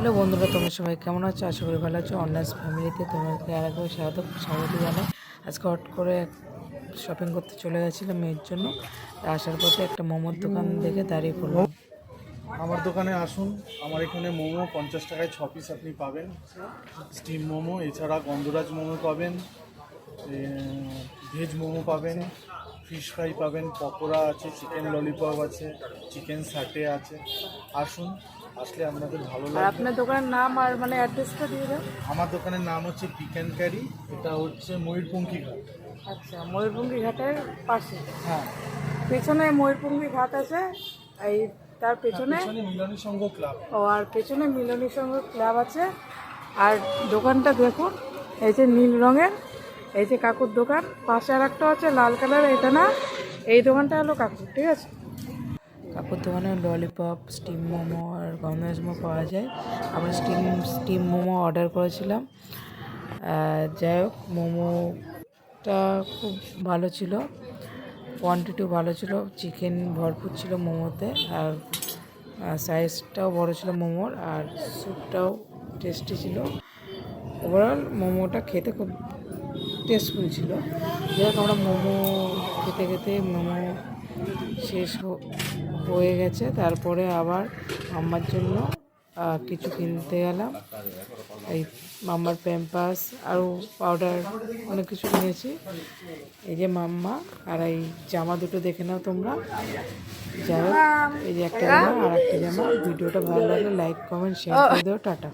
Hello বন্ধুরা, তোমরা সবাই কেমন আছো? আশা করি ভালো আছো। অনার্স ফ্যামিলিতে তোমাকে আর একবার স্বাগত স্বাগত জানাই। আজকে হট করে শপিং করতে চলে গেছিলাম মেয়ের জন্য। আসার পথে একটা মোমোর দোকান দেখে দাঁড়িয়ে পড়লাম। আমার দোকানে আসুন। আমার এখানে মোমো পঞ্চাশ টাকায় ছ পিস আপনি পাবেন। স্টিম মোমো, এছাড়া গন্ধরাজ মোমো পাবেন। ভেজ মোমো পাবেন। ফিশ ফ্রাই পাবেন। পকোড়া আছে চিকেন ললিপপ আছে চিকেন সাটে আছে। আসুন। আসলে আপনাদের ভালো আর লাগবে। আপনার দোকানের নাম আর মানে অ্যাড্রেসটা দিয়ে দাও আমার দোকানের নাম হচ্ছে পিক অ্যান্ড ক্যারি এটা হচ্ছে ময়ূরপঙ্খী ঘাট। আচ্ছা ময়ূরভঙ্গি ঘাটের পাশে। হ্যাঁ। পেছনে ময়ূরভঙ্গি ঘাট আছে এই তার পেছনে পেছনে মিলনী সংঘ ক্লাব। ও আর পেছনে মিলনী সংঘ ক্লাব আছে। আর দোকানটা দেখুন এই যে নীল রঙের এই যে কাকুর দোকান। পাশে আর একটা আছে লাল কালার এটা না। এই দোকানটা হলো কাকুর ঠিক আছে? কাকুর দোকানে ললিপপ স্টিম মোমো আর গন্ধরাজ মোমো পাওয়া যায়। আমরা স্টিম স্টিম মোমো অর্ডার করেছিলাম। যাই হোক, মোমোটা খুব ভালো ছিল। কোয়ান্টিটিও ভালো ছিল। চিকেন ভরপুর ছিল মোমোতে আর সাইজটাও বড় ছিল মোমোর আর স্যুপটাও টেস্টি ছিল। ওভারঅল মোমোটা খেতে খুব টেস্টফুল ছিল। যাই হোক, আমরা মোমো খেতে খেতে মোমো শেষ হয়ে গেছে। তারপরে আবার মাম্মার জন্য কিছু কিনতে গেলাম। এই মাম্মার প্যাম্পাস আরও পাউডার অনেক কিছু কিনেছি। এই যে মাম্মা আর এই জামা দুটো দেখে নাও তোমরা। যাই হোক এই যে একটা জামা আর একটা জামা। ভিডিওটা ভালো লাগলে লাইক কমেন্ট শেয়ার করে দিও। টাটা।